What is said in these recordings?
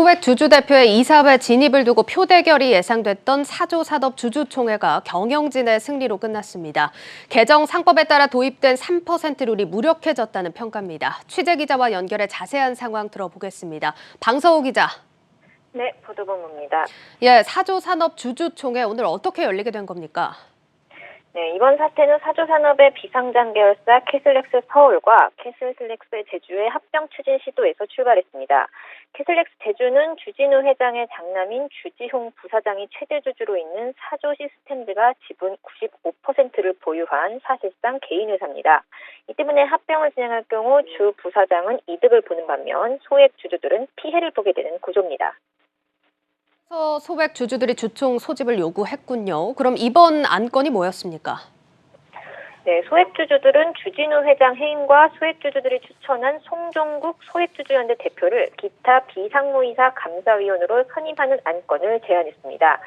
소액 주주 대표의 이사회 진입을 두고 표대결이 예상됐던 사조 산업 주주총회가 경영진의 승리로 끝났습니다. 개정 상법에 따라 도입된 3% 룰이 무력해졌다는 평가입니다. 취재 기자와 연결해 자세한 상황 들어보겠습니다. 방서호 기자. 네, 보도본부입니다. 예, 사조 산업 주주총회 오늘 어떻게 열리게 된 겁니까? 네, 이번 사태는 사조산업의 비상장 계열사 캐슬렉스 서울과 캐슬렉스 제주의 합병 추진 시도에서 출발했습니다. 캐슬렉스 제주는 주진우 회장의 장남인 주지홍 부사장이 최대 주주로 있는 사조 시스템즈가 지분 95%를 보유한 사실상 개인 회사입니다. 이 때문에 합병을 진행할 경우 주 부사장은 이득을 보는 반면 소액 주주들은 피해를 보게 되는 구조입니다. 그래서 소액 주주들이 주총 소집을 요구했군요. 그럼 이번 안건이 뭐였습니까? 네, 소액주주들은 주진우 회장 해임과 소액주주들이 추천한 송종국 소액주주연대 대표를 기타 비상무이사 감사위원으로 선임하는 안건을 제안했습니다.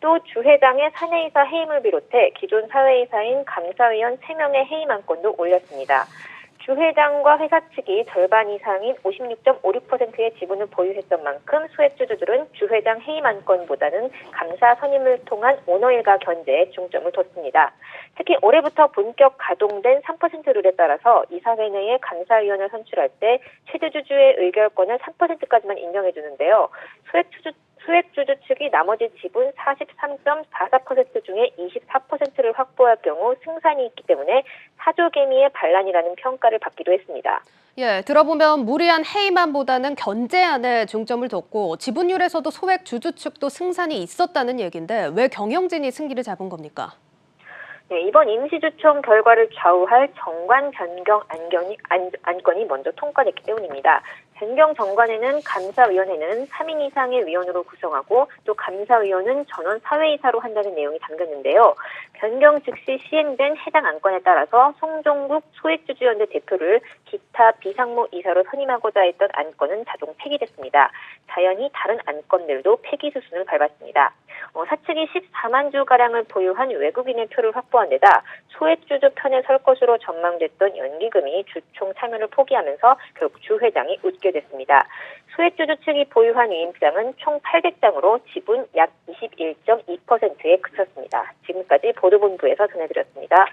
또 주 회장의 사내이사 해임을 비롯해 기존 사회이사인 감사위원 3명의 해임 안건도 올렸습니다. 주 회장과 회사 측이 절반 이상인 56.56%의 지분을 보유했던 만큼 소액주주들은 주 회장 해임 안건보다는 감사 선임을 통한 오너일가 견제에 중점을 뒀습니다. 특히 올해부터 본격 가동된 3% 룰에 따라서 이사회 내에 감사위원을 선출할 때 최대주주의 의결권을 3%까지만 인정해 주는데요. 소액주주 소액주주 측이 나머지 지분 43.44% 중에 24%를 확보할 경우 승산이 있기 때문에 사조개미의 반란이라는 평가를 받기도 했습니다. 예, 들어보면 무리한 해임안보다는 견제안에 중점을 뒀고 지분율에서도 소액 주주 측도 승산이 있었다는 얘기인데 왜 경영진이 승기를 잡은 겁니까? 네, 이번 임시주총 결과를 좌우할 정관 변경 안건이, 안, 안건이 먼저 통과됐기 때문입니다. 변경 정관에는 감사위원회는 3인 이상의 위원으로 구성하고 또 감사위원은 전원 사회이사로 한다는 내용이 담겼는데요. 변경 즉시 시행된 해당 안건에 따라서 송종국 소액주주연대 대표를 기타 비상무 이사로 선임하고자 했던 안건은 자동 폐기됐습니다. 자연히 다른 안건들도 폐기 수순을 밟았습니다. 어, 사측이 14만 주 가량을 보유한 외국인의 표를 확보한 데다 소액주주 편에 설 것으로 전망됐던 연기금이 주총 참여를 포기하면서 결국 주 회장이 웃게 됐습니다. 소액주주 측이 보유한 위임장은 총 800장으로 지분 약 21.2%에 그쳤습니다. 지금까지 보도본부에서 전해드렸습니다.